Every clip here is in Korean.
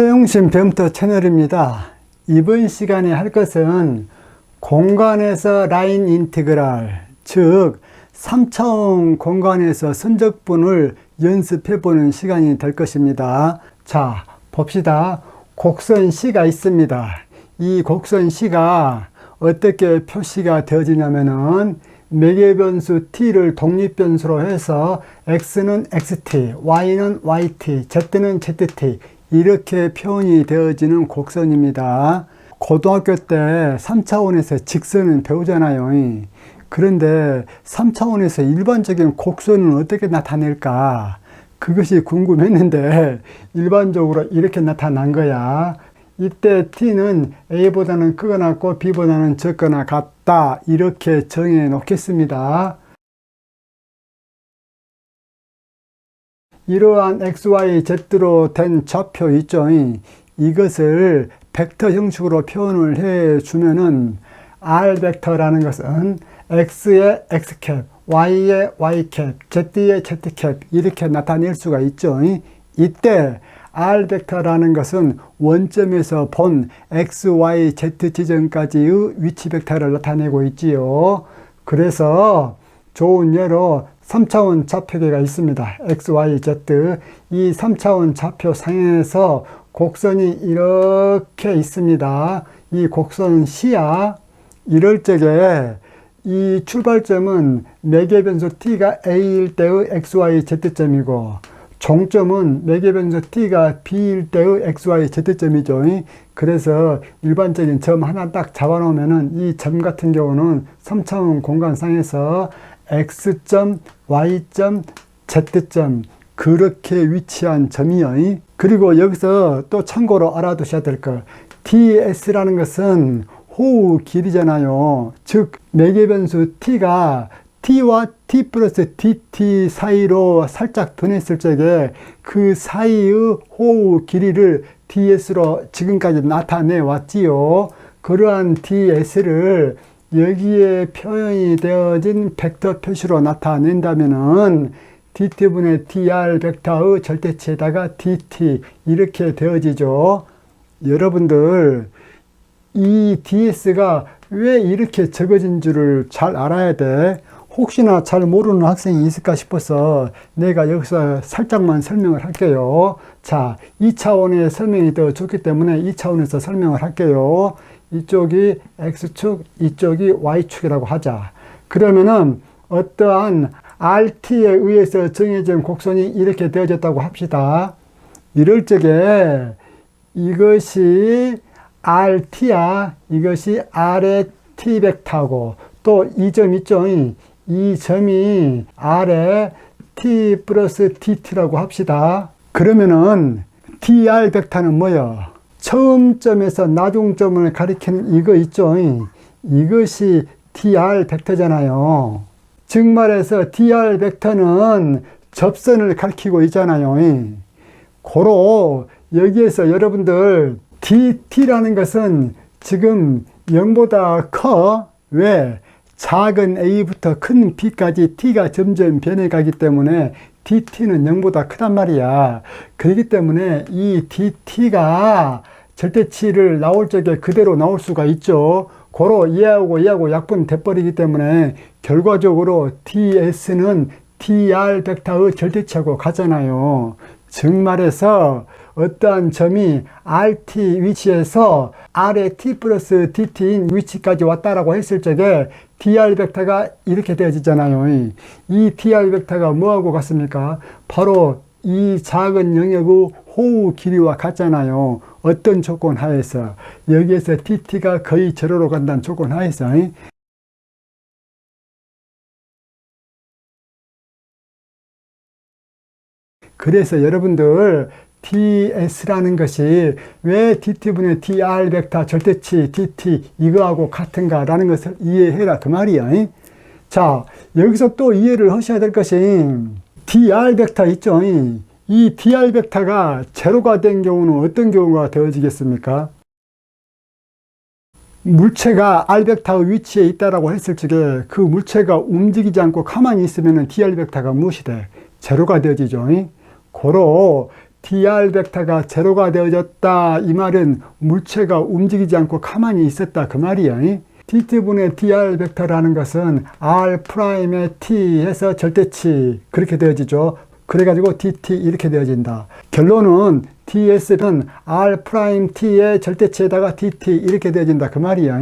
최용신 뱀터 채널입니다. 이번 시간에 할 것은 공간에서 라인 인테그랄, 즉 3차원 공간에서 선적분을 연습해 보는 시간이 될 것입니다. 자, 봅시다. 곡선 C가 있습니다. 이 곡선 C가 어떻게 표시가 되어지냐면은 매개 변수 t를 독립 변수로 해서 x는 xt, y는 yt, z는 zt 이렇게 표현이 되어지는 곡선입니다. 고등학교 때 3차원에서 직선은 배우잖아요. 그런데 3차원에서 일반적인 곡선은 어떻게 나타낼까? 그것이 궁금했는데 일반적으로 이렇게 나타난 거야. 이때 t는 a보다는 크거나 같고 b보다는 적거나 같다. 이렇게 정해 놓겠습니다. 이러한 xy, z로 된 좌표 있죠. 이것을 벡터 형식으로 표현을 해 주면은 r 벡터라는 것은 x의 x캡, y의 y캡, z의 z캡 이렇게 나타낼 수가 있죠. 이때 r 벡터라는 것은 원점에서 본 x, y, z 지점까지의 위치 벡터를 나타내고 있지요. 그래서 좋은 예로 3차원 좌표계가 있습니다. x, y, z. 이 3차원 좌표 상에서 곡선이 이렇게 있습니다. 이 곡선은 C야. 이럴 적에 이 출발점은 매개 변수 t가 a일 때의 x, y, z점이고 종점은 매개 변수 t가 b일 때의 x, y, z점이죠. 그래서 일반적인 점 하나 딱 잡아놓으면은 이 점 같은 경우는 3차원 공간상에서 x점, y점, z점 그렇게 위치한 점이요. 그리고 여기서 또 참고로 알아두셔야 될 것. ds라는 것은 호우 길이잖아요. 즉 매개 변수 t가 t와 t 플러스 dt 사이로 살짝 변했을 적에 그 사이의 호우 길이를 ds로 지금까지 나타내 왔지요. 그러한 ds를 여기에 표현이 되어진 벡터 표시로 나타낸다면은 dt분의 dr 벡터의 절대치에다가 dt 이렇게 되어지죠. 여러분들 이 ds가 왜 이렇게 적어진 줄을 잘 알아야 돼. 혹시나 잘 모르는 학생이 있을까 싶어서 내가 여기서 살짝만 설명을 할게요. 자, 2차원의 설명이 더 좋기 때문에 2차원에서 설명을 할게요. 이쪽이 X축, 이쪽이 Y축이라고 하자. 그러면은 어떠한 RT에 의해서 정해진 곡선이 이렇게 되어졌다고 합시다. 이럴 적에 이것이 RT야. 이것이 R의 T 벡터고 또 이 점 있죠. 이 점이 R의 T 플러스 DT라고 합시다. 그러면은 DR 벡터는 뭐야? 처음 점에서 나중점을 가리키는 이거 있죠. 이것이 DR 벡터잖아요. 즉 말해서 DR 벡터는 접선을 가리키고 있잖아요. 고로 여기에서 여러분들 DT라는 것은 지금 0보다 커. 왜? 작은 a부터 큰 b까지 t가 점점 변해가기 때문에 dt는 0보다 크단 말이야. 그렇기 때문에 이 dt가 절대치를 나올 적에 그대로 나올 수가 있죠. 고로 이하고 이하고 약분 돼버리기 때문에 결과적으로 ds는 dr 벡터의 절대치하고 같잖아요. 즉 말해서 어떠한 점이 rt 위치에서 r의 t 플러스 dt인 위치까지 왔다라고 했을 적에 dr 벡터가 이렇게 되어지잖아요. 이 dr 벡터가 뭐하고 같습니까? 바로 이 작은 영역의 호우 길이와 같잖아요. 어떤 조건 하에서 여기에서 dt가 거의 제로로 간다는 조건 하에서 그래서 여러분들 ds라는 것이 왜 dt분의 dr 벡터 절대치 dt 이거하고 같은가라는 것을 이해해라 그 말이야. 자 여기서 또 이해를 하셔야 될 것이 dr 벡터 있죠. 이 dr 벡터가 제로가 된 경우는 어떤 경우가 되어지겠습니까? 물체가 r 벡터의 위치에 있다라고 했을 적에 그 물체가 움직이지 않고 가만히 있으면 dr 벡터가 무엇이 돼? 제로가 되어지죠. 고로 dr 벡터가 제로가 되어졌다. 이 말은 물체가 움직이지 않고 가만히 있었다. 그 말이야. dt분의 dr 벡터라는 것은 r 프라임의 t에서 절대치 그렇게 되어지죠. 그래가지고 dt 이렇게 되어진다. 결론은 ds는 r 프라임 t의 절대치에다가 dt 이렇게 되어진다. 그 말이야.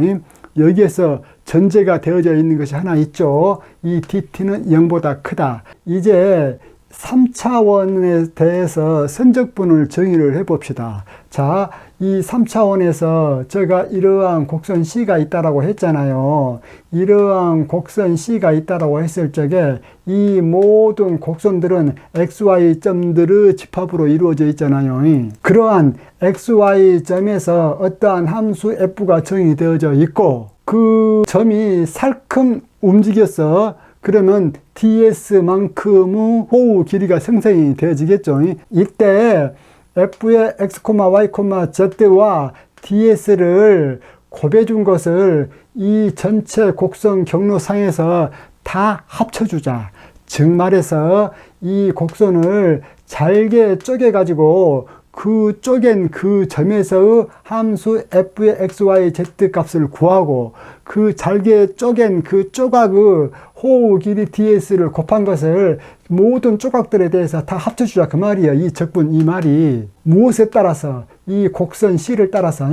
여기에서 전제가 되어져 있는 것이 하나 있죠. 이 dt는 0보다 크다. 이제 3차원에 대해서 선적분을 정의를 해 봅시다. 자, 이 3차원에서 제가 이러한 곡선 C가 있다라고 했잖아요. 이러한 곡선 C가 있다라고 했을 적에 이 모든 곡선들은 XY 점들의 집합으로 이루어져 있잖아요. 그러한 XY 점에서 어떠한 함수 F가 정의되어져 있고 그 점이 살큼 움직여서 그러면 ds만큼의 호우 길이가 생성이 되어지겠죠. 이때 f의 x, y, z와 ds를 곱해준 것을 이 전체 곡선 경로상에서 다 합쳐주자. 즉 말해서 이 곡선을 잘게 쪼개가지고 그 쪼갠 그 점에서의 함수 f의 x, y, z 값을 구하고 그 잘게 쪼갠 그 조각의 호우 길이 ds를 곱한 것을 모든 조각들에 대해서 다 합쳐주자. 그 말이야 이 적분 이 말이 무엇에 따라서 이 곡선 c를 따라서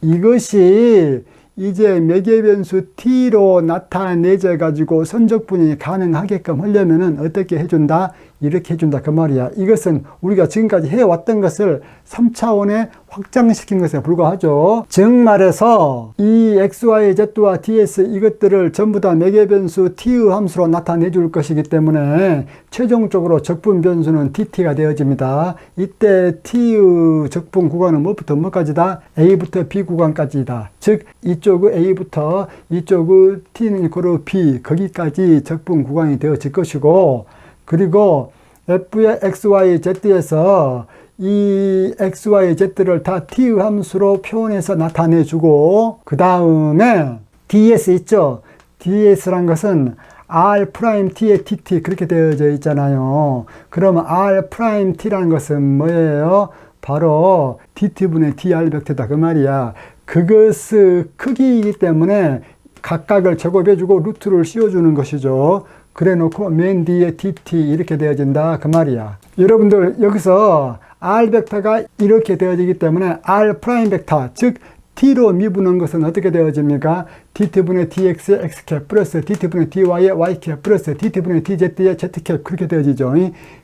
이것이 이제 매개변수 t로 나타내져 가지고 선적분이 가능하게끔 하려면은 어떻게 해준다? 이렇게 해준다 그 말이야. 이것은 우리가 지금까지 해왔던 것을 3차원에 확장시킨 것에 불과하죠. 즉 말해서 이 x, y, z와 ds 이것들을 전부 다 매개변수 t의 함수로 나타내 줄 것이기 때문에 최종적으로 적분 변수는 tt가 되어집니다. 이때 t의 적분 구간은 뭐부터 뭐까지다? a부터 b 구간까지다. 즉 이쪽의 a부터 이쪽의 t는 고로 b 거기까지 적분 구간이 되어질 것이고 그리고 f의 xy z에서 이 xy z를 다 t의 함수로 표현해서 나타내주고 그 다음에 ds 있죠? Ds란 것은 r 프라임 t의 tt 그렇게 되어져 있잖아요. 그러면 r 프라임 t라는 것은 뭐예요? 바로 dt분의 dr 벡터다. 그 말이야. 그것의 크기이기 때문에 각각을 제곱해주고 루트를 씌워주는 것이죠 그래 놓고 맨 뒤에 dt 이렇게 되어진다 그 말이야 여러분들 여기서 r 벡터가 이렇게 되어지기 때문에 r 프라임 벡터 즉 t로 미분한 것은 어떻게 되어집니까? dt분의 dx의 x캡 플러스 dt분의 dy의 y캡 플러스 dt분의 dz의 z캡 그렇게 되어지죠.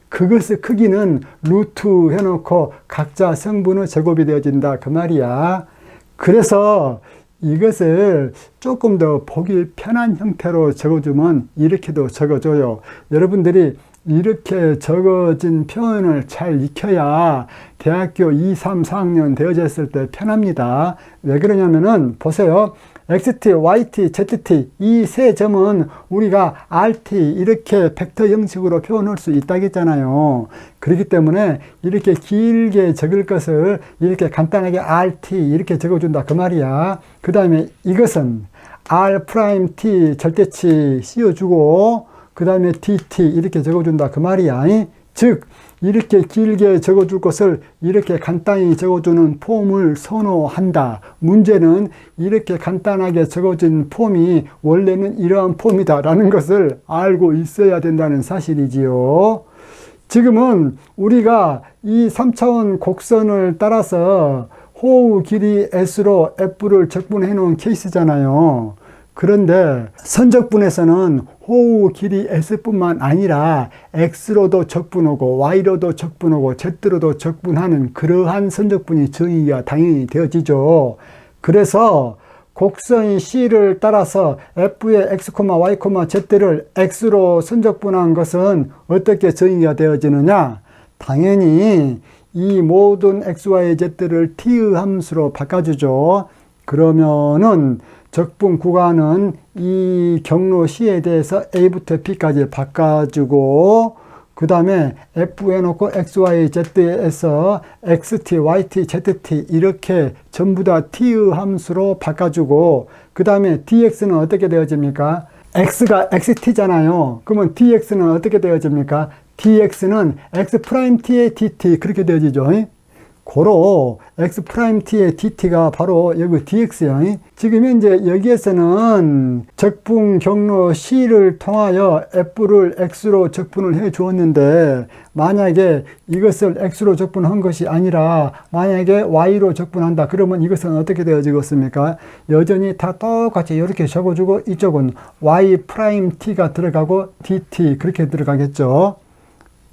그것의 크기는 루트 해놓고 각자 성분의 제곱이 되어진다 그 말이야. 그래서 이것을 조금 더 보기 편한 형태로 적어주면 이렇게도 적어줘요. 여러분들이 이렇게 적어진 표현을 잘 익혀야 대학교 2, 3, 4학년 되어졌을 때 편합니다. 왜 그러냐면은 보세요. Xt, yt, zt 이 세 점은 우리가 rt 이렇게 벡터 형식으로 표현할 수 있다겠잖아요. 그렇기 때문에 이렇게 길게 적을 것을 이렇게 간단하게 rt 이렇게 적어준다 그 말이야. 그 다음에 이것은 r 프라임 t 절대치 씌워주고 그 다음에 dt 이렇게 적어준다 그 말이야. 즉 이렇게 길게 적어줄 것을 이렇게 간단히 적어주는 폼을 선호한다. 문제는 이렇게 간단하게 적어진 폼이 원래는 이러한 폼이다 라는 것을 알고 있어야 된다는 사실이지요. 지금은 우리가 이 3차원 곡선을 따라서 호우 길이 S로 F를 적분해 놓은 케이스잖아요. 그런데 선적분에서는 호우 길이 S뿐만 아니라 X로도 적분하고 Y로도 적분하고 Z로도 적분하는 그러한 선적분이 정의가 당연히 되어지죠. 그래서 곡선 C를 따라서 F의 X, Y, Z를 X로 선적분한 것은 어떻게 정의가 되어지느냐? 당연히 이 모든 X, Y, Z를 T의 함수로 바꿔주죠. 그러면은 적분 구간은 이 경로 C에 대해서 A부터 B까지 바꿔주고 그 다음에 F 해놓고 X, Y, Z에서 XT, YT, ZT 이렇게 전부 다 T의 함수로 바꿔주고 그 다음에 DX는 어떻게 되어집니까? X가 XT잖아요. 그러면 DX는 어떻게 되어집니까? dx는 x 프라임 t의 dt 그렇게 되어지죠. 고로 x 프라임 t의 dt가 바로 여기 dx요. 지금 현재 여기에서는 적분 경로 c를 통하여 f를 x로 적분을 해 주었는데 만약에 이것을 x로 적분한 것이 아니라 만약에 y로 적분한다 그러면 이것은 어떻게 되어지겠습니까? 여전히 다 똑같이 이렇게 적어주고 이쪽은 y 프라임 t가 들어가고 dt 그렇게 들어가겠죠.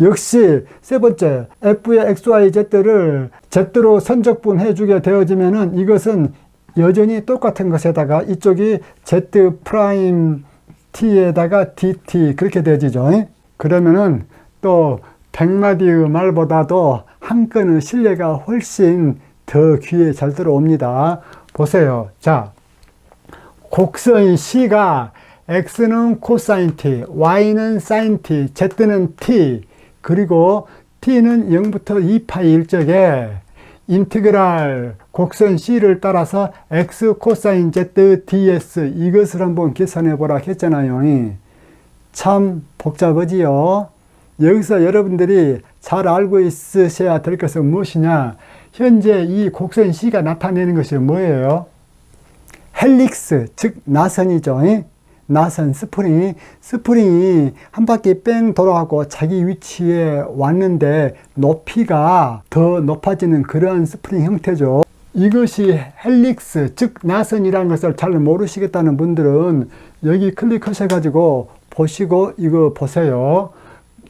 역시 세 번째 f의 xy z를 z로 선적분 해 주게 되어지면은 이것은 여전히 똑같은 것에다가 이쪽이 z 프라임 t에다가 dt 그렇게 되어지죠. 그러면은 또 백마디의 말보다도 한 건의 신뢰가 훨씬 더 귀에 잘 들어옵니다. 보세요. 자, 곡선 C가 x는 코사인 t, y는 사인 t, z는 t, 그리고 t는 0부터 2파이 일적에 인티그랄 곡선 C를 따라서 x 코사인 z ds 이것을 한번 계산해 보라 했잖아요. 참 복잡하지요. 여기서 여러분들이 잘 알고 있으셔야 될 것은 무엇이냐? 현재 이 곡선 C가 나타내는 것이 뭐예요? 헬릭스, 즉 나선이죠. 나선 스프링이 스프링이 한 바퀴 뺑 돌아가고 자기 위치에 왔는데 높이가 더 높아지는 그러한 스프링 형태죠. 이것이 헬릭스 즉 나선이라는 것을 잘 모르시겠다는 분들은 여기 클릭하셔 가지고 보시고 이거 보세요.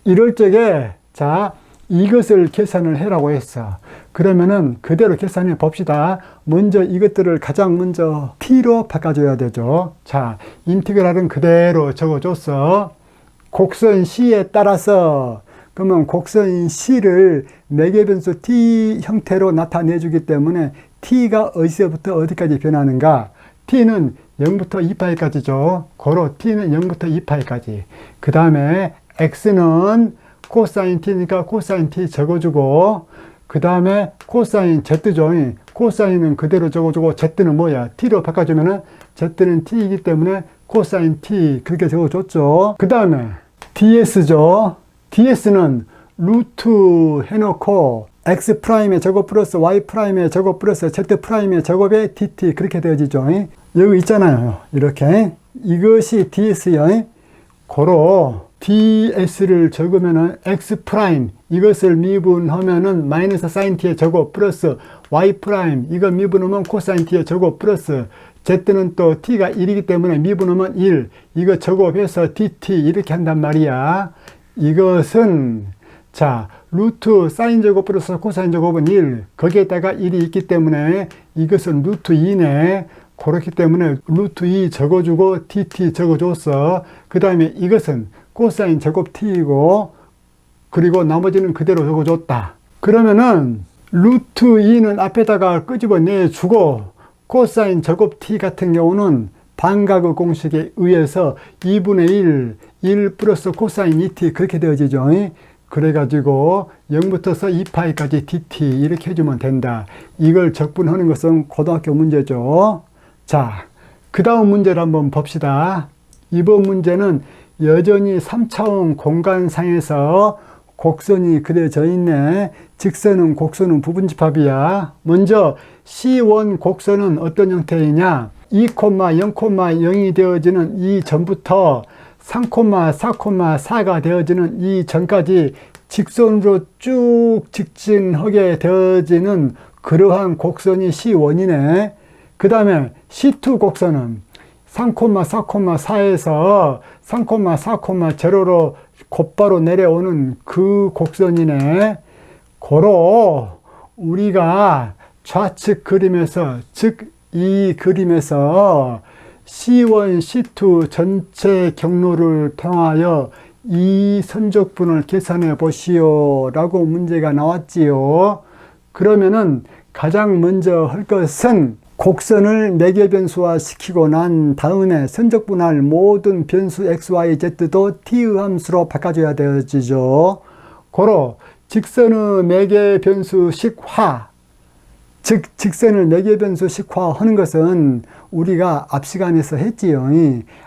이럴 적에 자 이것을 계산을 해라고 했어. 그러면은 그대로 계산해 봅시다. 먼저 이것들을 가장 먼저 t로 바꿔줘야 되죠. 자, 인티그랄은 그대로 적어줬어. 곡선 c에 따라서 그러면 곡선 c를 매개 변수 t 형태로 나타내주기 때문에 t가 어디서부터 어디까지 변하는가? t는 0부터 2파이까지죠. 고로 t는 0부터 2파이까지. 그 다음에 x는 코사인 t니까 코사인 t 적어주고 그 다음에 코사인 z죠. 코사인은 그대로 적어주고 z는 뭐야? t로 바꿔주면은 z는 t이기 때문에 코사인 t 그렇게 적어줬죠. 그 다음에 ds죠. ds는 루트 해놓고 x 프라임의 제곱 플러스 y 프라임의 제곱 플러스 z 프라임의 제곱의 dt 그렇게 되어지죠. 여기 있잖아요. 이렇게 이것이 ds요. 고로 ds를 적으면은 x 프라임 이것을 미분하면은 마이너스 사인 t의 제곱 플러스 y 프라임 이거 미분하면 코사인 t의 제곱 플러스 z는 또 t가 1이기 때문에 미분하면 1 이거 제곱해서 dt 이렇게 한단 말이야. 이것은 자 루트 사인 제곱 플러스 코사인 제곱은 1 거기에다가 1이 있기 때문에 이것은 루트 2네. 그렇기 때문에 루트 2 적어주고 dt 적어줬어. 그 다음에 이것은 코사인 제곱 t이고 그리고 나머지는 그대로 적어줬다. 그러면은 루트 2는 앞에다가 끄집어내 주고 코사인 제곱 t 같은 경우는 반각의 공식에 의해서 2분의 1, 1 플러스 코사인 2t 그렇게 되어지죠. 그래가지고 0부터서 2파이까지 dt 이렇게 해주면 된다. 이걸 적분하는 것은 고등학교 문제죠. 자, 그 다음 문제를 한번 봅시다. 이번 문제는 여전히 3차원 공간상에서 곡선이 그려져 있네. 직선은 곡선은 부분집합이야. 먼저 C1 곡선은 어떤 형태이냐? 2,0,0이 되어지는 이 전부터 3,4,4가 되어지는 이 전까지 직선으로 쭉 직진하게 되어지는 그러한 곡선이 C1이네. 그 다음에 C2 곡선은 3,4,4에서 3,4,0로 곧바로 내려오는 그 곡선이네. 고로 우리가 좌측 그림에서 즉 이 그림에서 C1, C2 전체 경로를 통하여 이 선적분을 계산해 보시오 라고 문제가 나왔지요. 그러면은 가장 먼저 할 것은 곡선을 매개 변수화 시키고 난 다음에 선적분할 모든 변수 x, y, z도 t의 함수로 바꿔줘야 되어지죠. 고로 직선의 매개 변수 식화 즉 직선을 매개 변수 식화 하는 것은 우리가 앞 시간에서 했지요.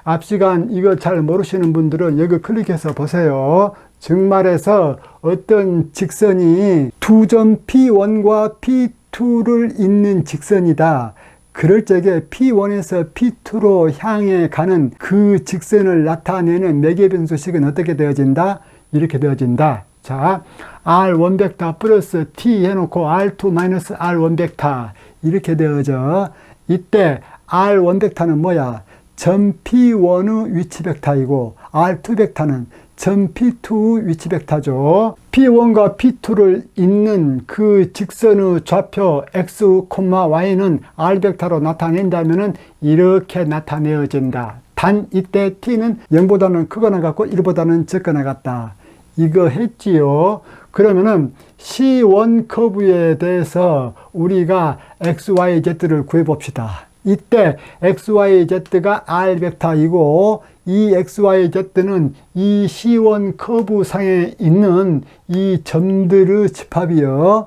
앞 시간 이거 잘 모르시는 분들은 여기 클릭해서 보세요. 즉 말해서 어떤 직선이 두 점 P1과 P2를 잇는 직선이다. 그럴 적에 P1에서 P2로 향해 가는 그 직선을 나타내는 매개변수식은 어떻게 되어진다? 이렇게 되어진다. 자, R1 벡터 플러스 T 해놓고 R2 마이너스 R1 벡터 이렇게 되어져. 이때 R1 벡터는 뭐야? 점 P1의 위치 벡터이고 R2 벡터는 점 P2 위치 벡터죠. P1과 P2를 잇는 그 직선의 좌표 X, Y는 R 벡터로 나타낸다면 이렇게 나타내어진다. 단 이때 T는 0보다는 크거나 같고 1보다는 적거나 같다. 이거 했지요. 그러면은 C1 커브에 대해서 우리가 X, Y, Z를 구해 봅시다. 이때 XYZ가 R 벡터이고 이 XYZ는 이 C1 커브 상에 있는 이 점들의 집합이요.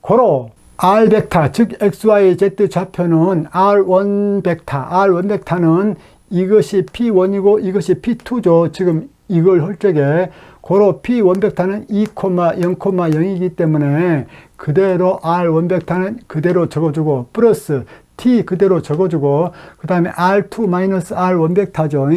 고로 R 벡터 즉 XYZ 좌표는 R1 벡터 R1 벡터는 이것이 P1이고 이것이 P2죠. 지금 이걸 할 적에 고로 P1 벡터는 2,0,0이기 때문에 그대로 R1 벡터는 그대로 적어주고 플러스 t 그대로 적어주고 그 다음에 r2 마이너스 r1 벡터죠.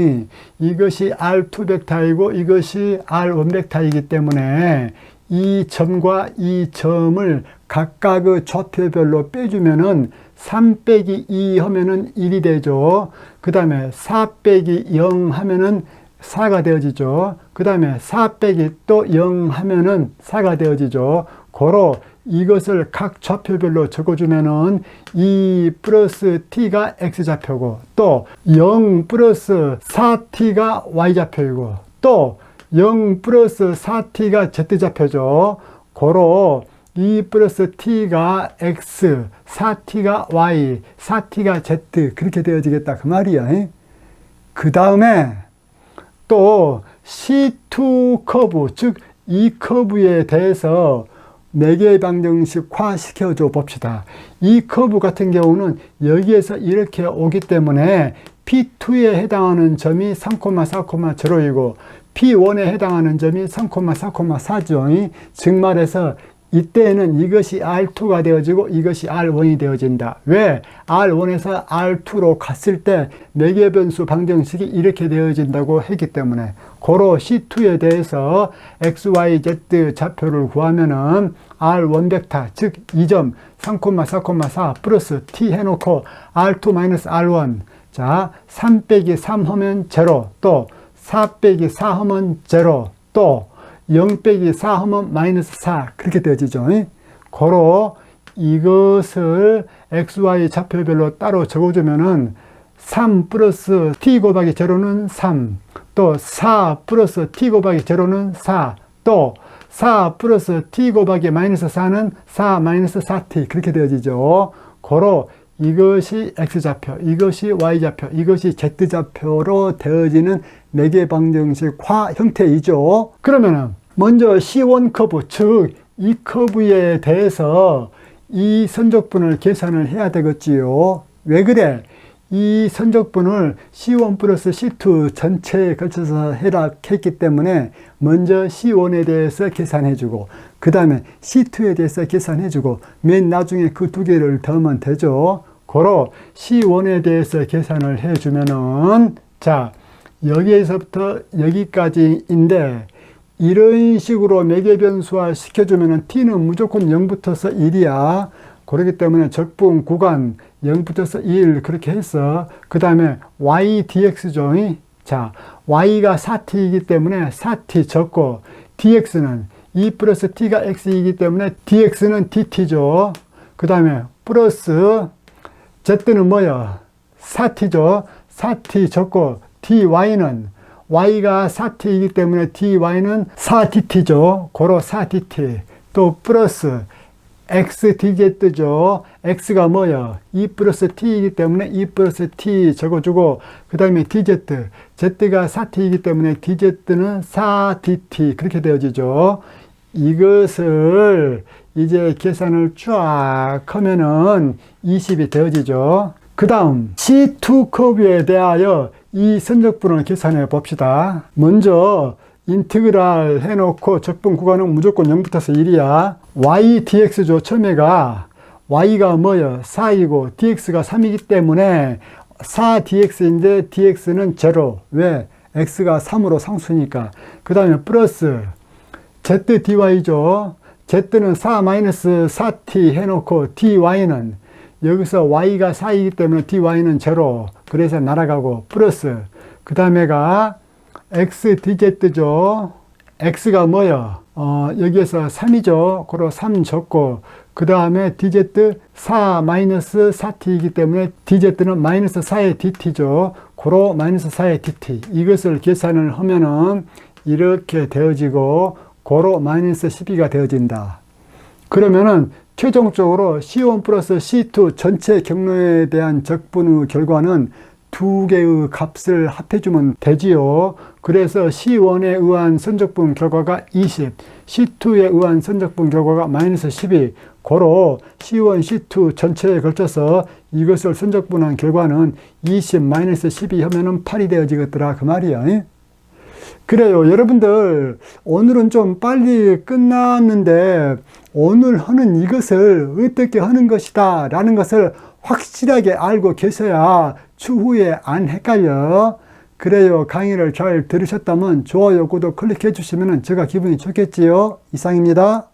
이것이 r2 벡터이고 이것이 r1 벡터이기 때문에 이 점과 이 점을 각각의 좌표별로 빼주면은 3 빼기 2 하면은 1이 되죠. 그 다음에 4 빼기 0 하면은 4가 되어지죠. 그 다음에 4 빼기 또 0 하면은 4가 되어지죠. 고로 이것을 각 좌표별로 적어주면은 2 플러스 t가 x좌표고 또 0 플러스 4t가 y좌표이고 또 0 플러스 4t가 z좌표죠. 고로 2 플러스 t가 x, 4t가 y, 4t가 z 그렇게 되어지겠다 그 말이야. 그 다음에 또 C2 커브 즉 이 커브에 대해서 4개의 방정식화 시켜줘 봅시다. 이 커브 같은 경우는 여기에서 이렇게 오기 때문에 P2에 해당하는 점이 3,4,0이고 P1에 해당하는 점이 3,4,4죠. 즉 말해서 이때에는 이것이 R2가 되어지고 이것이 R1이 되어진다. 왜? R1에서 R2로 갔을 때 매개 변수 방정식이 이렇게 되어진다고 했기 때문에 고로 C2에 대해서 XYZ 좌표를 구하면은 R1 벡터 즉 2점 3,4,4 플러스 T 해놓고 R2 R1 자, 3 빼기 3 하면 제로 또4 빼기 4 하면 제로 또 0 빼기 4 하면 마이너스 4 그렇게 되어지죠. 고로 이것을 xy 좌표별로 따로 적어주면은 3 플러스 t 곱하기 제로는 3, 또 4 플러스 t 곱하기 제로는 4, 또 4 플러스 t 곱하기 마이너스 4는 4 마이너스 4t 그렇게 되어지죠. 고로 이것이 x좌표, 이것이 y좌표, 이것이 z좌표로 되어지는 매개 방정식화 형태이죠. 그러면은 먼저 C1 커브, 즉 이 커브에 대해서 이 선적분을 계산을 해야 되겠지요. 왜 그래? 이 선적분을 C1 플러스 C2 전체에 걸쳐서 해락했기 때문에 먼저 C1에 대해서 계산해주고 그 다음에 C2에 대해서 계산해주고 맨 나중에 그 두 개를 더하면 되죠. 고로 C1에 대해서 계산을 해주면은 자 여기에서부터 여기까지인데 이런 식으로 매개 변수화 시켜주면은 t는 무조건 0부터서 1이야. 그렇기 때문에 적분 구간 0부터서 1 그렇게 해서 그 다음에 y dx죠. 자, y가 4t이기 때문에 4t 적고 dx는 2 플러스 t가 x이기 때문에 dx는 dt죠. 그 다음에 플러스 z는 뭐요? 4t죠. 4t 적고 dy는 y가 4t이기 때문에 dy는 4dt죠. 고로 4dt. 또 플러스 xdz죠. x가 뭐요? 2 플러스 t이기 때문에 2 플러스 t 적어주고 그 다음에 dz. z가 4t이기 때문에 dz는 4dt 그렇게 되어지죠. 이것을 이제 계산을 쫙 하면은 20이 되어지죠. 그 다음 C2 커브에 대하여 이 선적분을 계산해 봅시다. 먼저 인티그랄 해놓고 적분 구간은 무조건 0부터서 1이야. Y dx죠. 처음에가 y가 뭐요? 4이고 dx가 3이기 때문에 4dx인데 dx는 0. 왜? x가 3으로 상수니까. 그 다음에 플러스 z dy죠. z는 4 마이너스 4t 해놓고 dy는 여기서 y가 4이기 때문에 dy는 0. 그래서 날아가고 플러스 그 다음에가 x dz죠. X가 뭐요? 어, 여기에서 3이죠. 그로 3 적고 그 다음에 dz 4 마이너스 4t이기 때문에 dz는 마이너스 4의 dt죠. 고로 마이너스 4의 dt 이것을 계산을 하면은 이렇게 되어지고 고로 마이너스 12가 되어진다. 그러면은 최종적으로 C1 플러스 C2 전체 경로에 대한 적분의 결과는 두 개의 값을 합해주면 되지요. 그래서 C1에 의한 선적분 결과가 20, C2에 의한 선적분 결과가 마이너스 12. 고로 C1, C2 전체에 걸쳐서 이것을 선적분한 결과는 20 마이너스 12 하면은 8이 되어지겠더라. 그 말이야. 그래요. 여러분들, 오늘은 좀 빨리 끝났는데, 오늘 하는 이것을 어떻게 하는 것이다. 라는 것을 확실하게 알고 계셔야 추후에 안 헷갈려. 그래요. 강의를 잘 들으셨다면 좋아요, 구독 클릭해 주시면 제가 기분이 좋겠지요. 이상입니다.